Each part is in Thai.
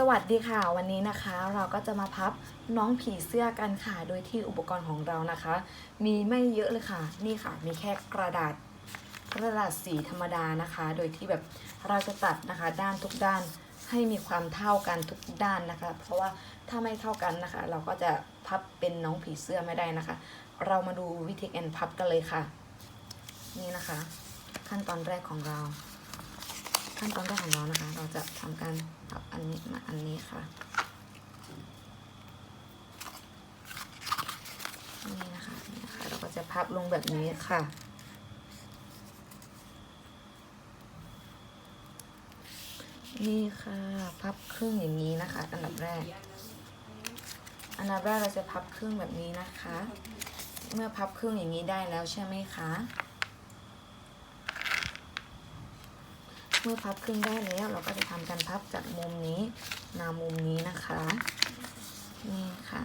สวัสดีค่ะ วันนี้นะคะเราก็จะมาพับน้องผีเสื้อกันค่ะ โดยที่อุปกรณ์ของเรานะคะ มีไม่เยอะเลยค่ะ นี่ค่ะ มีแค่กระดาษกระดาษสีธรรมดานะคะ โดยที่แบบเราจะตัดนะคะ ด้านทุกด้านให้มีความเท่ากันทุกด้านนะคะ เพราะว่าถ้าไม่เท่ากันนะคะ เราก็จะพับเป็นน้องผีเสื้อไม่ได้นะคะ เรามาดูวิธีการพับกันเลยค่ะ นี่นะคะ ขั้นตอนแรกของเรา ขั้นตอนแรกของเรานะคะ เราจะทำการพับอันนี้มาอันนี้ค่ะ นี่นะคะนี่นะคะ เราก็จะพับลงแบบนี้ค่ะนี่ค่ะ พับครึ่งอย่างนี้นะคะ อันดับแรก อันดับแรกเราจะพับครึ่งแบบนี้นะคะ เมื่อพับครึ่งอย่างนี้ได้แล้วใช่ไหมคะ เมื่อพับครึ่งได้แล้วเราก็จะทำการพับจากมุมนี้มามุมนี้นะคะนี่ค่ะ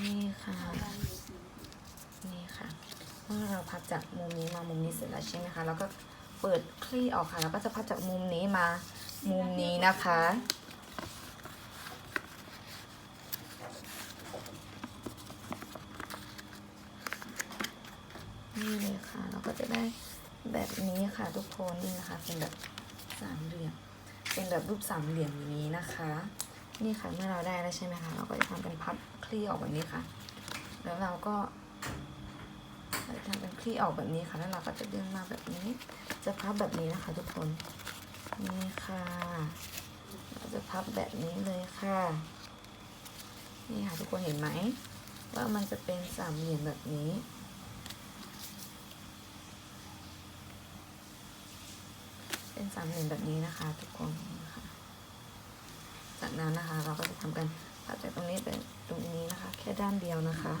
นี่ค่ะ นี่ค่ะเมื่อเราพับจากมุมนี้มามุมนี้เสร็จแล้วใช่ไหมคะแล้วก็เปิดคลี่ออกค่ะ แล้วก็จะพับจากมุมนี้มามุมนี้นะคะ นี่เลยค่ะ เราก็จะได้แบบนี้ค่ะทุกคนนี่นะคะ เป็นแบบสามเหลี่ยม เป็นแบบรูปสามเหลี่ยมอย่างนี้นะคะ นี่ค่ะเมื่อเราได้แล้วใช่ไหมคะ เราก็จะทำเป็นพับคลี่ออกแบบนี้ค่ะ แล้วเราก็เราจะทำเป็นคลี่ออกแบบนี้ค่ะ แล้วเราก็จะดึงมาแบบนี้ จะพับแบบนี้นะคะ ทุกคน นี่ค่ะ เราจะพับแบบนี้เลยค่ะ นี่ค่ะทุกคนเห็นไหมว่ามันจะเป็นสามเหลี่ยมแบบนี้ เป็นสามเหลี่ยมแบบนี้นะคะ ทุกคนนะคะ จากนั้นนะคะเราก็จะทำกันพับจากตรงนี้เป็นตรงนี้นะคะ แค่ด้านเดียวนะคะ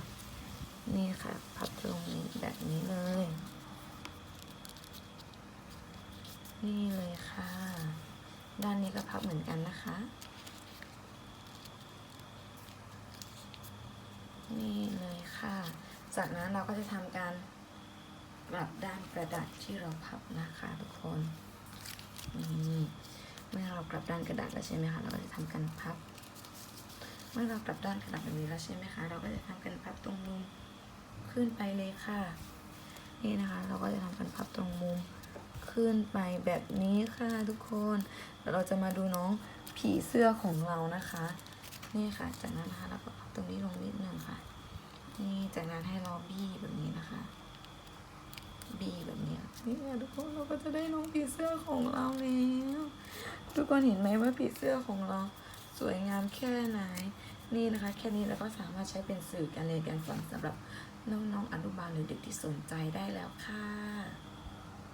นี่ค่ะพับตรงนี้แบบนี้เลย นี่เลยค่ะ ด้านนี้ก็พับเหมือนกันนะคะ นี่เลยค่ะ จากนั้นเราก็จะทำการกลับด้านกระดาษที่เราพับนะคะทุกคน นี่เมื่อเรากลับด้านกระดาษแล้วใช่ไหมคะ เราก็จะทำการพับ เมื่อเรากลับด้านกระดาษแบบนี้แล้วใช่ไหมคะ เราก็จะทำการพับตรงมุมขึ้นไปเลยค่ะ นี่นะคะ เราก็จะทำการพับตรงมุมขึ้นไปแบบนี้ค่ะทุกคนแล้วเราจะมาดูน้องผีเสื้อของเรานะคะ นี่ค่ะ จากนั้นนะคะเราก็พับตรงนี้ลงนิดนึงค่ะ นี่จากนั้นให้เราบี้แบบนี้นะคะ นี่ค่ะทุกคนเราก็จะได้น้องผีเสื้อของเราแล้วทุกคนเห็นไหมว่าผีเสื้อของเราสวยงามแค่ไหน นี่นะคะ แค่นี้เราก็สามารถใช้เป็นสื่อการเรียนการสอนสำหรับน้องๆอนุบาลหรือเด็กที่สนใจได้แล้วค่ะ